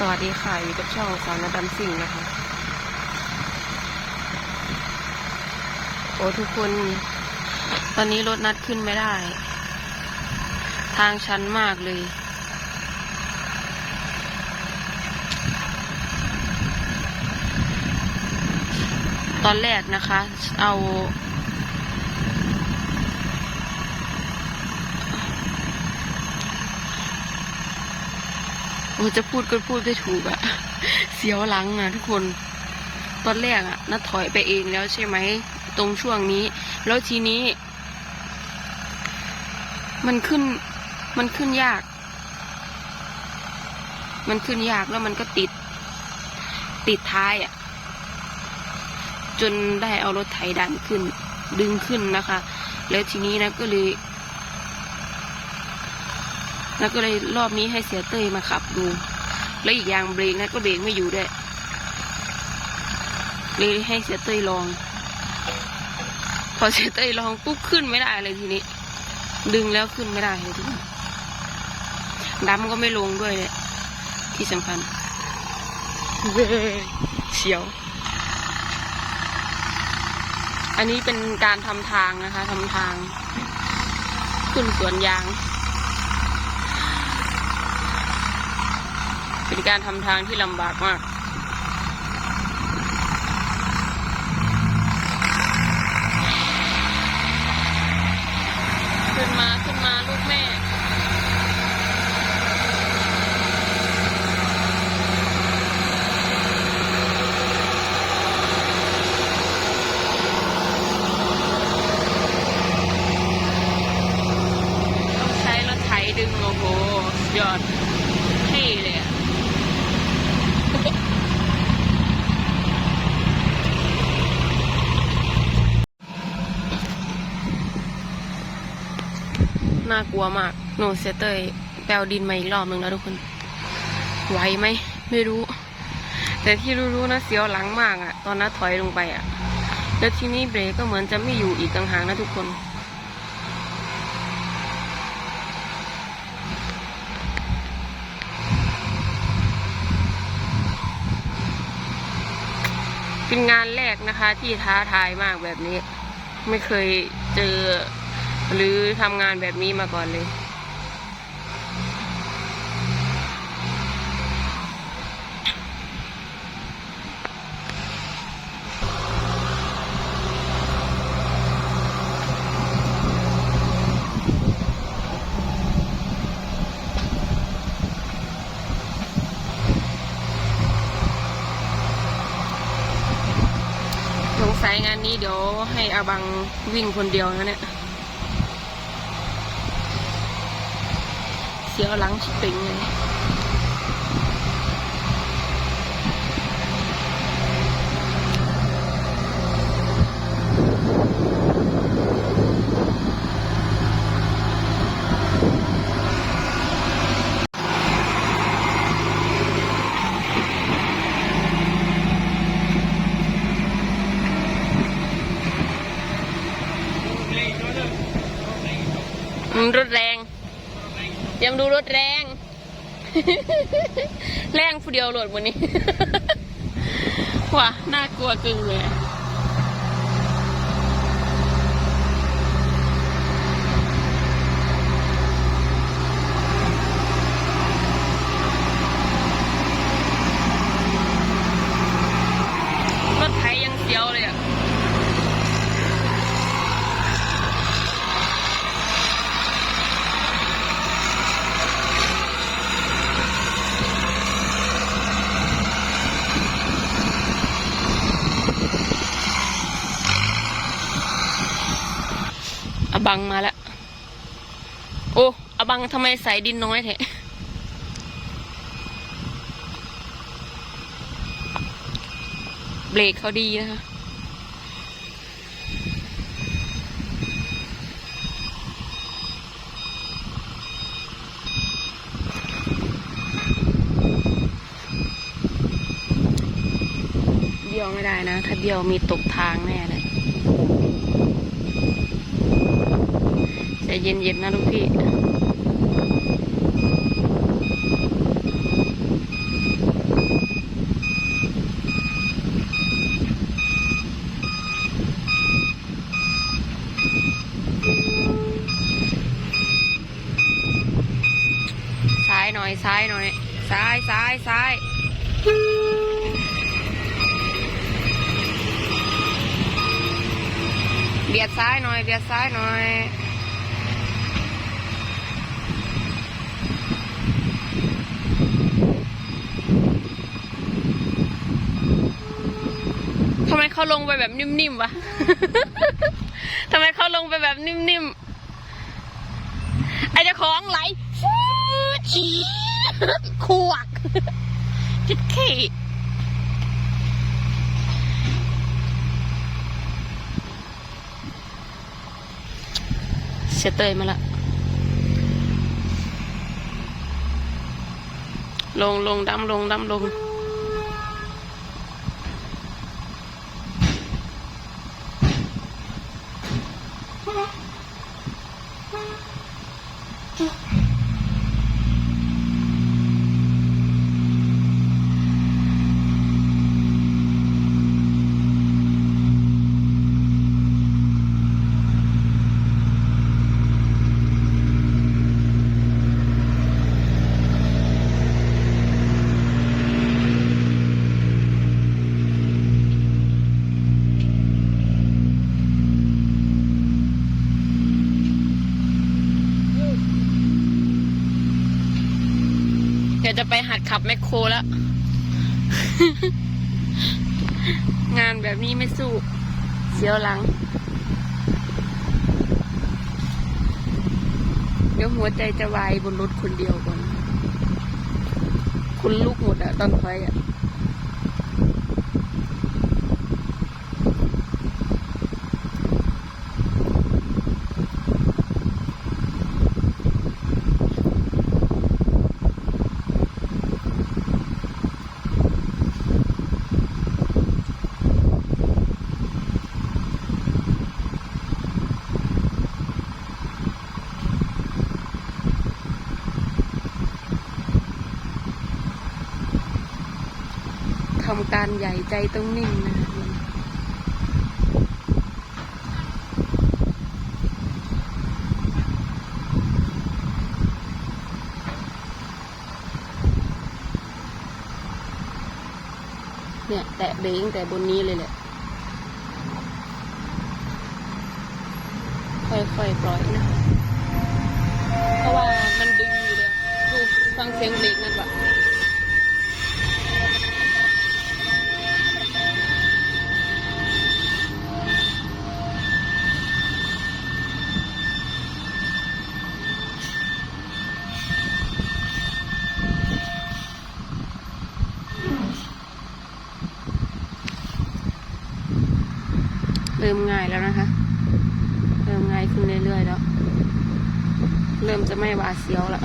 สวัสดีค่ะอยู่กับช่องสาวนาดัมซิ่งนะคะ โอ้ทุกคน ตอนนี้รถนัดขึ้นไม่ได้ ทางชันมากเลย ตอนแรกนะคะ เอา โอ้จะพูดก็พูดไม่ถูกอะเสียวหลังอะทุกคน ตอนแรกอะนัดถอยไปเองแล้วใช่ไหม ตรงช่วงนี้ แล้วทีนี้ มันขึ้น มันขึ้นยาก มันขึ้นยากแล้วมันก็ติด ติดท้ายอะจนได้เอารถไถดันขึ้น ดึงขึ้นนะคะ แล้วทีนี้นะก็เลย แล้วก็เลยรอบนี้ให้เสียเต้ยมาขับดู แล้วอีกอย่างเบรกนะก็เบรกไม่อยู่ด้วยเลยให้เสียเต้ยลอง พอเสียเต้ยลองปุ๊บขึ้นไม่ได้เลยทีนี้ ดึงแล้วขึ้นไม่ได้เลยทีนี้ดำก็ไม่ลงด้วยเลยที่สำคัญเว้ยเสียว อันนี้เป็นการทำทางนะคะทำทาง ขึ้นสวนยาง เป็นการทำทางที่ลำบากมาก ขึ้นมาขึ้นมาลูกแม่ต้องใช้รถไถดึงโอ้โหยอดเท่เลยอะ น่ากลัวมากโนเซเตยแปลวดินมาอีกรอบหนึ่งแล้วทุกคน ไหวไหม ไม่รู้ แต่ที่รู้ๆนะเสียวหลังมากอะตอนนั้นถอยลงไปอะแล้วทีนี้เบรกก็เหมือนจะไม่อยู่อีกต่างหากนะทุกคนเป็นงานแรกนะคะที่ท้าทายมากแบบนี้ ไม่เคยเจอ หรือทำงานแบบนี้มาก่อนเลยสงสัยงานนี้เดี๋ยวให้อาบังวิ่งคนเดียวนะเนี่ย เสียวหลังชิบปิงเลยอืมรถแรง เตรียมดูรถแรง แรงผู้เดียวโหลดวันนี้ ว้าน่ากลัวกึ่งเลย รถไถยังเสียวเลยอะ อบังมาแล้ว โอ้อบังทำไมใส่ดินน้อยแท้เบรกเขาดีนะคะเบี้ยวไม่ได้นะ ถ้าเบี้ยวมีตกทางแน่เลย เย็นๆนะลูกพี่ซ้ายหน่อยซ้ายหน่อยซ้ายซ้ายซ้ายเบียดซ้ายหน่อยเบียดซ้ายหน่อย เขาลงไปแบบนิ่มๆวะ ทำไมเขาลงไปแบบนิ่มๆไอเจ้าของไหลฟูชีขวกจิดขี้เสียเตยมาละลงลงดำลงดำลง จะไปหัดขับแมคโครแล้ว งานแบบนี้ไม่สู้ เสียวหลัง เดี๋ยวหัวใจจะวายบนรถคนเดียวก่อนคุณลูกหมดอะตอนถอยอะ ทำการใหญ่ใจต้องนิ่งนะเนี่ย แตะเบรกตั้งแต่บนนี้เลยแหละ ค่อยๆ ปล่อยนะ เพราะว่ามันดึงอยู่เลยดูฟังเสียงเบรกนั่นวะ ริ่มง่ายแล้วนะคะ เริ่มง่ายขึ้นเรื่อยๆแล้ว เริ่มจะไม่หวาดเสียวแล้ว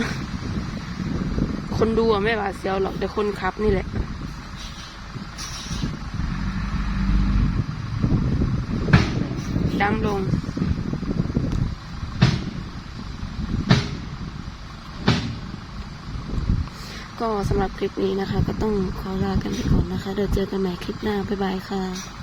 คนดูอะไม่หวาดเสียวหรอกแต่คนขับนี่แหละดำลงก็สำหรับคลิปนี้นะคะ ก็ต้องขอลากันไปก่อนนะคะ เดี๋ยวเจอกันใหม่คลิปหน้า บ๊ายบายค่ะ